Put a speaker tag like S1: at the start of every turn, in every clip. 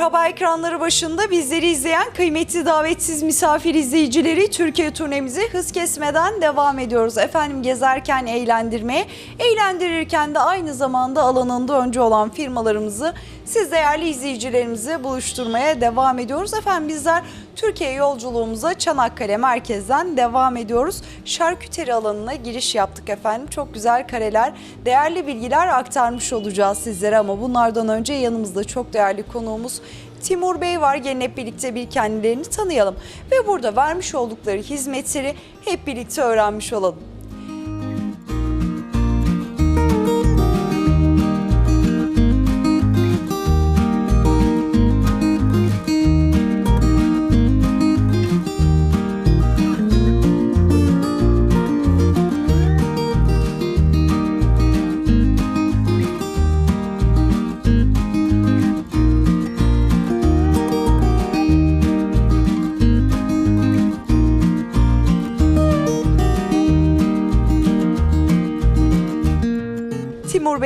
S1: Merhaba ekranları başında bizleri izleyen kıymetli davetsiz misafir izleyicileri Türkiye turnemize hız kesmeden devam ediyoruz. Efendim gezerken eğlendirmeye, eğlendirirken de aynı zamanda alanında önce olan firmalarımızı siz değerli izleyicilerimize buluşturmaya devam ediyoruz. Efendim bizler Türkiye yolculuğumuza Çanakkale merkezden devam ediyoruz. Şarküteri alanına giriş yaptık efendim. Çok güzel kareler, değerli bilgiler aktarmış olacağız sizlere ama bunlardan önce yanımızda çok değerli konuğumuz Timur Bey var. Gelin hep birlikte bir kendilerini tanıyalım ve burada vermiş oldukları hizmetleri hep birlikte öğrenmiş olalım.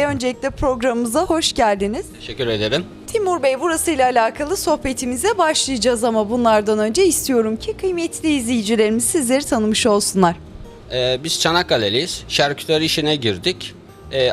S1: Bey öncelikle programımıza hoş geldiniz.
S2: Teşekkür ederim.
S1: Timur Bey burasıyla alakalı sohbetimize başlayacağız ama bunlardan önce istiyorum ki kıymetli izleyicilerimiz sizleri tanımış olsunlar.
S2: Ee, biz Çanakkale'liyiz. Şarküteri işine girdik.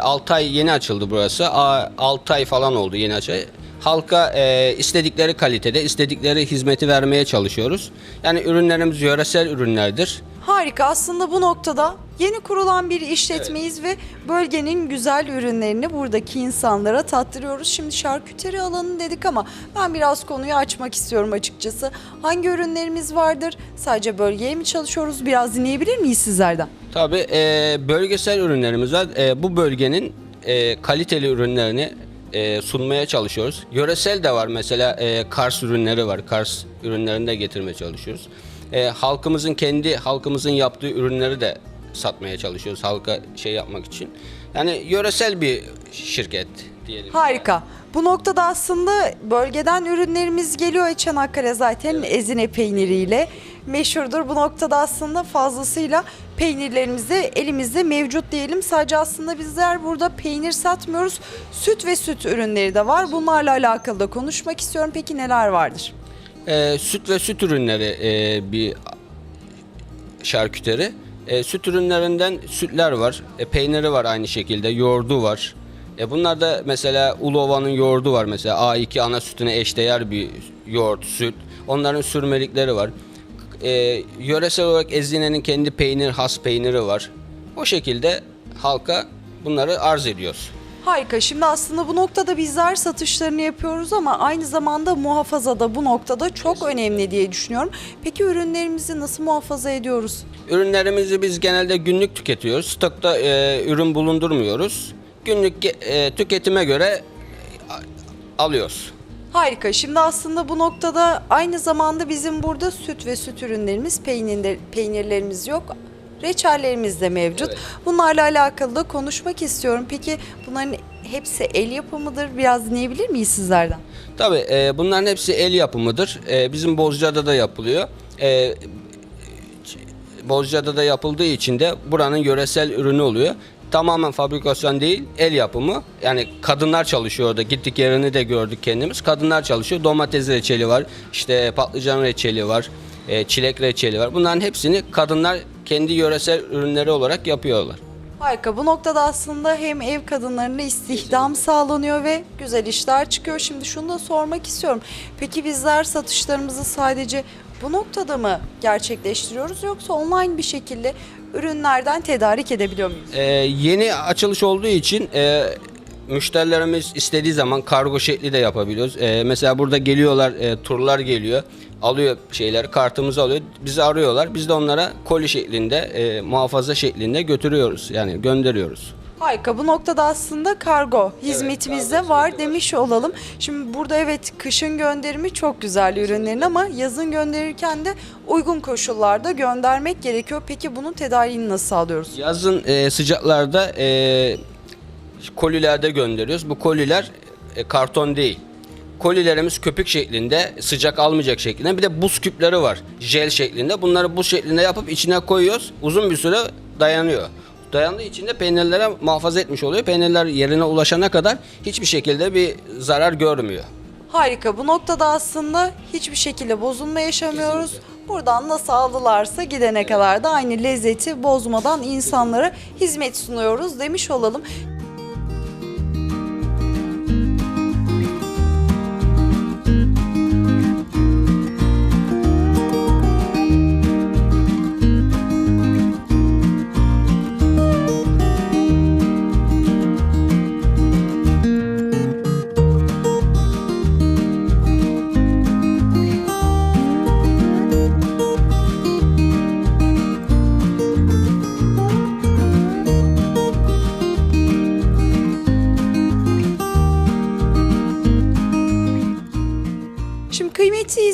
S2: 6 ay yeni açıldı burası. 6 ay falan oldu yeni açı. Halka e, istedikleri kalitede, istedikleri hizmeti vermeye çalışıyoruz. Yani ürünlerimiz yöresel ürünlerdir.
S1: Harika aslında bu noktada yeni kurulan bir işletmeyiz ve bölgenin güzel ürünlerini buradaki insanlara tattırıyoruz. Şimdi şarküteri alanı dedik ama ben biraz konuyu açmak istiyorum açıkçası. Hangi ürünlerimiz vardır? Sadece bölgeye mi çalışıyoruz? Biraz dinleyebilir miyiz sizlerden?
S2: Tabii e, bölgesel ürünlerimiz var. E, bu bölgenin e, kaliteli ürünlerini e, sunmaya çalışıyoruz. Yöresel de var mesela e, Kars ürünleri var. Kars ürünlerini de getirmeye çalışıyoruz. E, halkımızın kendi halkımızın yaptığı ürünleri de satmaya çalışıyoruz halka şey yapmak için. Yani yöresel bir şirket diyelim.
S1: Harika. Bu noktada aslında bölgeden ürünlerimiz geliyor. Çanakkale zaten ezine peyniriyle meşhurdur. Bu noktada aslında fazlasıyla peynirlerimiz de elimizde mevcut diyelim. Sadece aslında bizler burada peynir satmıyoruz. Süt ve süt ürünleri de var. Bunlarla alakalı da konuşmak istiyorum. Peki neler vardır?
S2: E, süt ve süt ürünleri e, bir şarküteri. E, süt ürünlerinden sütler var, e, peyniri var aynı şekilde, yoğurdu var. E, bunlar da mesela Ulova'nın yoğurdu var mesela A2 ana sütüne eşdeğer bir yoğurt, süt. Onların sürmelikleri var. E, yöresel olarak Ezine'nin kendi peynir, has peyniri var. O şekilde halka bunları arz ediyoruz.
S1: Harika. Şimdi aslında bu noktada bizler satışlarını yapıyoruz ama aynı zamanda muhafaza da bu noktada çok önemli diye düşünüyorum. Peki ürünlerimizi nasıl muhafaza ediyoruz?
S2: Ürünlerimizi biz genelde günlük tüketiyoruz. Stokta e, ürün bulundurmuyoruz. Günlük e, tüketime göre e, alıyoruz.
S1: Harika. Şimdi aslında bu noktada aynı zamanda bizim burada süt ve süt ürünlerimiz, peynirler, peynirlerimiz yok. Reçellerimiz de mevcut.
S2: Evet.
S1: Bunlarla alakalı da konuşmak istiyorum. Peki bunların hepsi el yapımıdır. Biraz dinleyebilir miyiz sizlerden?
S2: Tabii e, bunların hepsi el yapımıdır. E, bizim Bozcaada da yapılıyor. E, Bozcaada da yapıldığı için de buranın yöresel ürünü oluyor. Tamamen fabrikasyon değil, el yapımı. Yani kadınlar çalışıyor orada. Gittik yerini de gördük kendimiz. Kadınlar çalışıyor. Domates reçeli var, işte patlıcan reçeli var, e, çilek reçeli var. Bunların hepsini kadınlar kendi yöresel ürünleri olarak yapıyorlar.
S1: Harika. Bu noktada aslında hem ev kadınlarına istihdam sağlanıyor ve güzel işler çıkıyor. Şimdi şunu da sormak istiyorum. Peki bizler satışlarımızı sadece bu noktada mı gerçekleştiriyoruz yoksa online bir şekilde ürünlerden tedarik edebiliyor muyuz?
S2: Ee, yeni açılış olduğu için e, müşterilerimiz istediği zaman kargo şekli de yapabiliyoruz. Ee, mesela burada geliyorlar, e, turlar geliyor, alıyor şeyler, kartımızı alıyor, bizi arıyorlar. Biz de onlara koli şeklinde, e, muhafaza şeklinde götürüyoruz, yani gönderiyoruz.
S1: Harika. Bu noktada aslında kargo hizmetimiz de
S2: kargo
S1: var. demiş olalım. Şimdi burada evet kışın gönderimi çok güzel ürünlerin ama yazın gönderirken de uygun koşullarda göndermek gerekiyor. Peki bunun tedariğini nasıl sağlıyoruz?
S2: Yazın e, sıcaklarda e, kolilerde gönderiyoruz. Bu koliler e, karton değil. kolilerimiz köpük şeklinde, sıcak almayacak şeklinde. Bir de buz küpleri var, jel şeklinde. Bunları buz şeklinde yapıp içine koyuyoruz. Uzun bir süre dayanıyor. Dayandığı için de peynirlere muhafaza etmiş oluyor. Peynirler yerine ulaşana kadar hiçbir şekilde bir zarar görmüyor.
S1: Harika. Bu noktada aslında hiçbir şekilde bozulma yaşamıyoruz. Buradan nasıl aldılarsa gidene kadar da aynı lezzeti bozmadan insanlara hizmet sunuyoruz demiş olalım.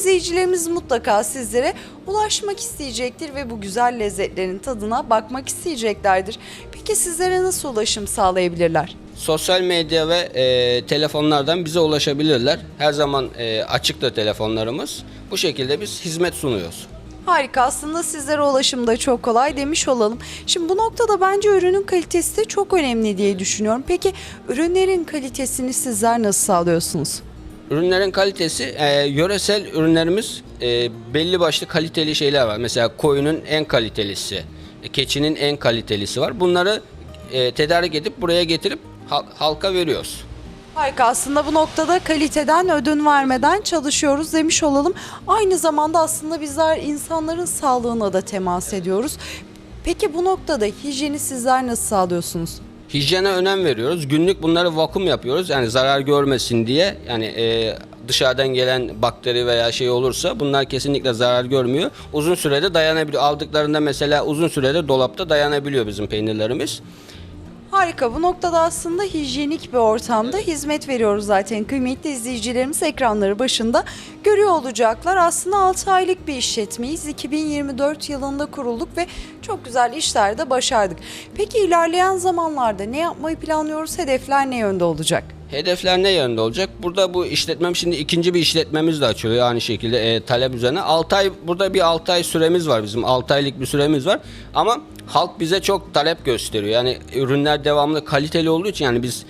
S1: İzleyicilerimiz mutlaka sizlere ulaşmak isteyecektir ve bu güzel lezzetlerin tadına bakmak isteyeceklerdir. Peki sizlere nasıl ulaşım sağlayabilirler?
S2: Sosyal medya ve e, telefonlardan bize ulaşabilirler. Her zaman e, açıktır telefonlarımız. Bu şekilde biz hizmet sunuyoruz.
S1: Harika aslında sizlere ulaşım da çok kolay demiş olalım. Şimdi bu noktada bence ürünün kalitesi de çok önemli diye düşünüyorum. Peki ürünlerin kalitesini sizler nasıl sağlıyorsunuz?
S2: Ürünlerin kalitesi, e, yöresel ürünlerimiz e, belli başlı kaliteli şeyler var. Mesela koyunun en kalitelisi, e, keçinin en kalitelisi var. Bunları e, tedarik edip buraya getirip hal- halka veriyoruz.
S1: Harika aslında bu noktada kaliteden ödün vermeden çalışıyoruz demiş olalım. Aynı zamanda aslında bizler insanların sağlığına da temas ediyoruz. Peki bu noktada hijyeni sizler nasıl sağlıyorsunuz?
S2: Hijyene önem veriyoruz. Günlük bunları vakum yapıyoruz. Yani zarar görmesin diye. Yani e, dışarıdan gelen bakteri veya şey olursa bunlar kesinlikle zarar görmüyor. Uzun sürede dayanabiliyor. Aldıklarında mesela uzun sürede dolapta dayanabiliyor bizim peynirlerimiz.
S1: Harika bu noktada aslında hijyenik bir ortamda hizmet veriyoruz zaten. Kıymetli izleyicilerimiz ekranları başında görüyor olacaklar. Aslında 6 aylık bir işletmeyiz. 2024 yılında kurulduk ve çok güzel işler de başardık. Peki ilerleyen zamanlarda ne yapmayı planlıyoruz? Hedefler ne yönde olacak?
S2: Hedefler ne yönde olacak? Burada bu işletmem şimdi ikinci bir işletmemiz de açılıyor aynı şekilde e, talep üzerine. 6 ay burada bir 6 ay süremiz var bizim 6 aylık bir süremiz var. Ama halk bize çok talep gösteriyor. Yani ürünler devamlı kaliteli olduğu için yani biz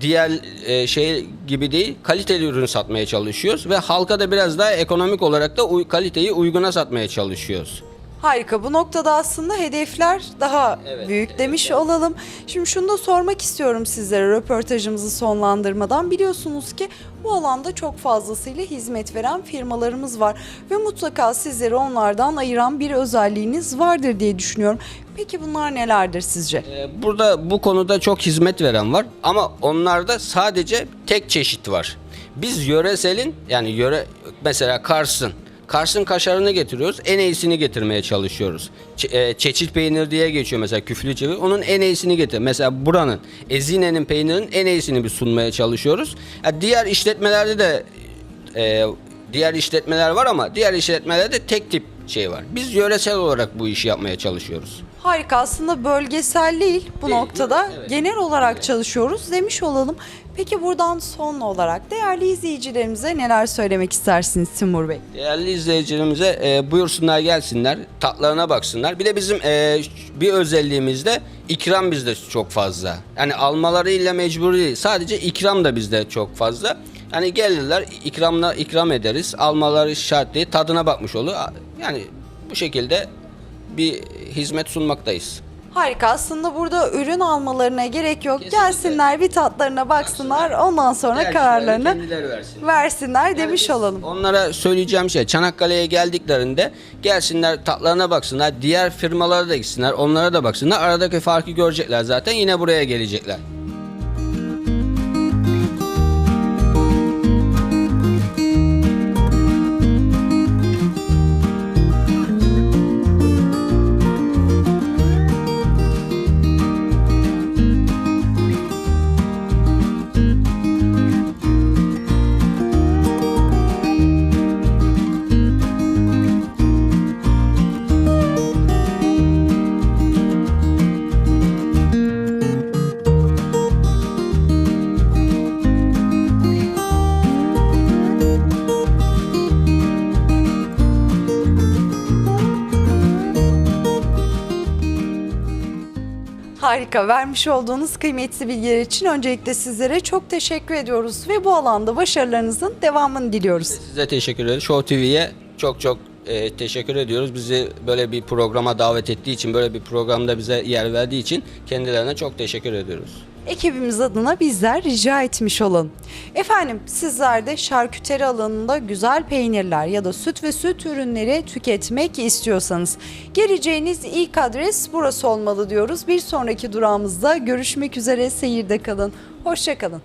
S2: diğer e, şey gibi değil kaliteli ürün satmaya çalışıyoruz ve halka da biraz daha ekonomik olarak da uy- kaliteyi uyguna satmaya çalışıyoruz.
S1: Harika. Bu noktada aslında hedefler daha
S2: Evet,
S1: büyük demiş olalım. Şimdi şunu da sormak istiyorum sizlere röportajımızı sonlandırmadan. Biliyorsunuz ki bu alanda çok fazlasıyla hizmet veren firmalarımız var ve mutlaka sizleri onlardan ayıran bir özelliğiniz vardır diye düşünüyorum. Peki bunlar nelerdir sizce?
S2: Ee, Burada bu konuda çok hizmet veren var ama onlarda sadece tek çeşit var. Biz yöreselin yani yöre mesela Kars'ın Kars'ın kaşarını getiriyoruz. En iyisini getirmeye çalışıyoruz. Ç- e, çeçil peynir diye geçiyor mesela küflü çevir. Onun en iyisini getir. Mesela buranın Ezine'nin peynirinin en iyisini bir sunmaya çalışıyoruz. Ha, diğer işletmelerde de e, diğer işletmeler var ama diğer işletmelerde tek tip şey var. Biz yöresel olarak bu işi yapmaya çalışıyoruz.
S1: Harika aslında bölgesel değil bu
S2: Değil,
S1: noktada
S2: evet.
S1: genel olarak çalışıyoruz demiş olalım. Peki buradan son olarak değerli izleyicilerimize neler söylemek istersiniz Timur Bey?
S2: Değerli izleyicilerimize e, buyursunlar gelsinler, tatlarına baksınlar. Bir de bizim e, bir özelliğimiz de ikram bizde çok fazla. Yani almalarıyla mecbur değil. Sadece ikram da bizde çok fazla. Hani gelirler ikramla ikram ederiz. Almaları şart değil. Tadına bakmış olur. Yani bu şekilde bir hizmet sunmaktayız.
S1: Harika aslında burada ürün almalarına gerek yok.
S2: Kesinlikle.
S1: Gelsinler bir tatlarına baksınlar ondan sonra
S2: Tercihlerini
S1: kararlarını
S2: kendileri versin.
S1: versinler
S2: Yani
S1: demiş
S2: biz
S1: olalım.
S2: Onlara söyleyeceğim şey Çanakkale'ye geldiklerinde gelsinler tatlarına baksınlar. Diğer firmalara da gitsinler. Onlara da baksınlar. Aradaki farkı görecekler zaten. Yine buraya gelecekler.
S1: Harika. Vermiş olduğunuz kıymetli bilgiler için öncelikle sizlere çok teşekkür ediyoruz ve bu alanda başarılarınızın devamını diliyoruz.
S2: Size teşekkür ederiz. Show TV'ye çok çok e, teşekkür ediyoruz. Bizi böyle bir programa davet ettiği için, böyle bir programda bize yer verdiği için kendilerine çok teşekkür ediyoruz.
S1: Ekibimiz adına bizler rica etmiş olalım. Efendim sizler de şarküteri alanında güzel peynirler ya da süt ve süt ürünleri tüketmek istiyorsanız geleceğiniz ilk adres burası olmalı diyoruz. Bir sonraki durağımızda görüşmek üzere seyirde kalın. Hoşçakalın.